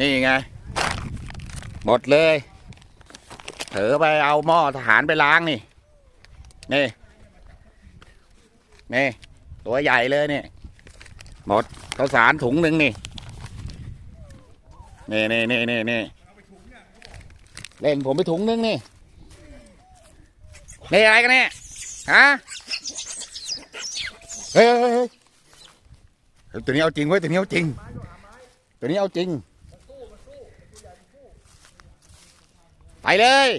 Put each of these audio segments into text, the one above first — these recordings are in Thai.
นี่ไง หมดเลยเถอไปเอาหม้อทหารไปล้างนี่ นี่ นี่ ตัวใหญ่เลยนี่ หมดข้าวสารถุงหนึ่งนี่ นี่นี่นี่นี่นี่เล่นผมไปถุงหนึงนี่ นี่อะไรกันเนี่ยฮะเฮ้ยเฮ้ยเฮ้ยตัวนี้เอาจริงเว้ย ตัวนี้เอาจริง ตัวนี้เอาจริง ไปเลย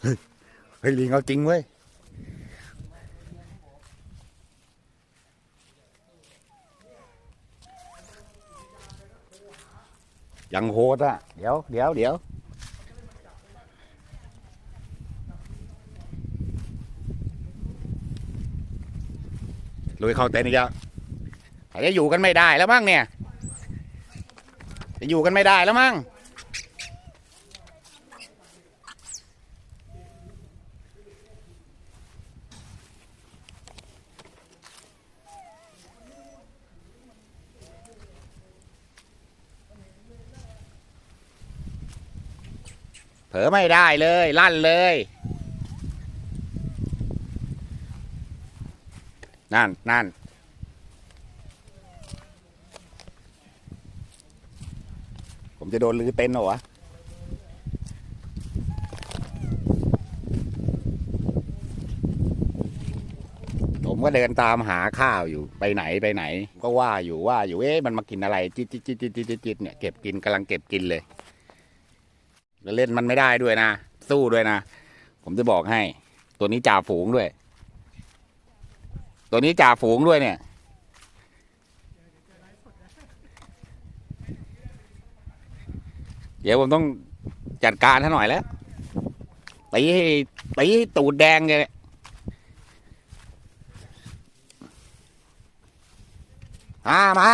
เฮ้ยเฮ้ยลิงเอาจริงเว้ยยังโหดอะ เดี๋ยวเดี๋ยวเดี๋ยวลุยเข้าเต็นท์อีกแล้วอาจจะอยู่กันไม่ได้แล้วมั้งเนี่ย จะอยู่กันไม่ได้แล้วมั้งเผลอไม่ได้เลย ลั่นเลย นั่นนั่น ผมจะโดนลือเต็นท์เหรอวะผมก็เดินตามหาข้าวอยู่ไปไหนไปไหน ก็ว่าอยู่ว่าอยู่เอ๊ะมันมากินอะไรจิตจิตจิตจิตจิตจิตจิเนี่ยเก็บกินกำลังเก็บกินเลยแล้วเล่นมันไม่ได้ด้วยนะ สู้ด้วยนะ ผมจะบอกให้ ตัวนี้จ่าฝูงด้วย ตัวนี้จ่าฝูงด้วยเนี่ย ดี๋ยวผมต้องจัดการท่าหน่อยแล้วตีให้ตีให้ตูดแดงเลยมามา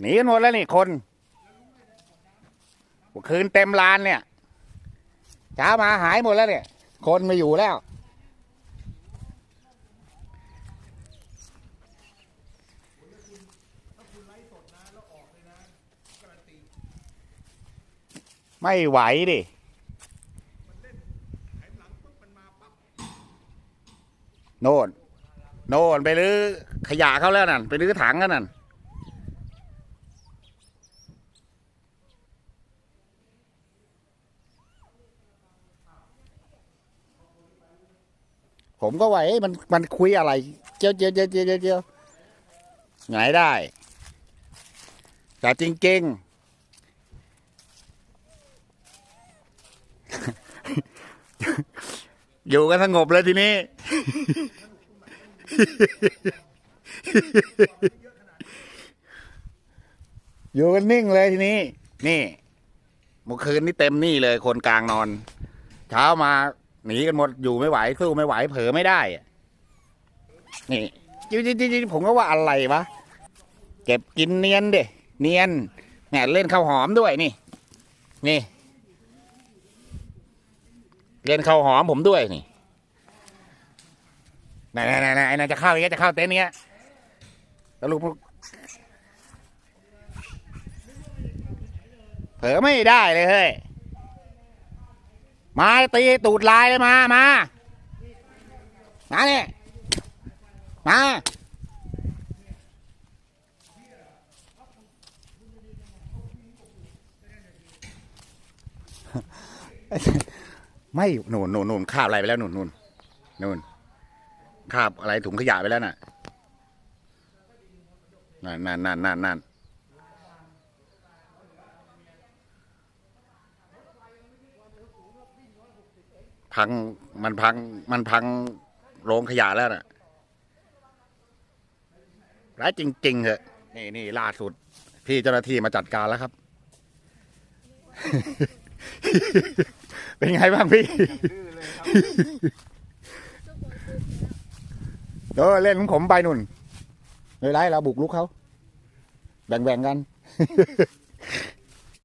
หนีกันหมดแล้วนี่คนคืนเต็มลานเนี่ยเช้ามาหายหมดแล้วเนี่ย คนไมาอยู่แล้ว ไม่ไหวดิโน่นโน่นไปรื้อขยะเขาแล้วนั่นไปรื้อถังกันนั่นผมก็ว่าเอ๊ะมันมันคุยอะไรเจียวเจียวเจียวเจียวเจียวเจียวไงได้ แต่จริงๆ อยู่กันสงบเลยทีนี้ อยู่กันนิ่งเลยทีนี้ นี่เมื่อคืนนี่เต็มนี่เลยคนกลางนอน เช้ามาหนีกันหมดอยู่ไม่ไหวสู้ไม่ไหวเผลอไม่ได้ นี่จริงๆผมก็ว่าอะไรวะ เก็บกินเนียนเด้เนียนแหมเล่นข้าวหอมด้วยนี่ นี่ เล่นข้าวหอมผมด้วยนี่ไหนไหนไหนไหนไอ้นั่นจะเข้าอย่างเงี้ยจะเข้าเต็นท์เนี้ยสรุปเผลอไม่ได้เลยเฮ้ย มาตีตูดลายเลยมา มา มาเนี่ยมา ไม่หนุนหนุนหนุนคาบอะไรไปแล้วหนุนหนุนหนุนคาบอะไรถุงขยะไปแล้วน่ะนั่นนั่นนั่นนั่นนั่นพังมันพังมันพังโรงขยะแล้วน่ะร้ายจริงๆเหอะนี่นี่ล่าสุด พี่เจ้าหน้าที่มาจัดการแล้วครับ เป็นไงบ้างพี่เออเล่นของผมไปนุ่นไม่ไรเราบุกลุกเขาแบ่งๆกัน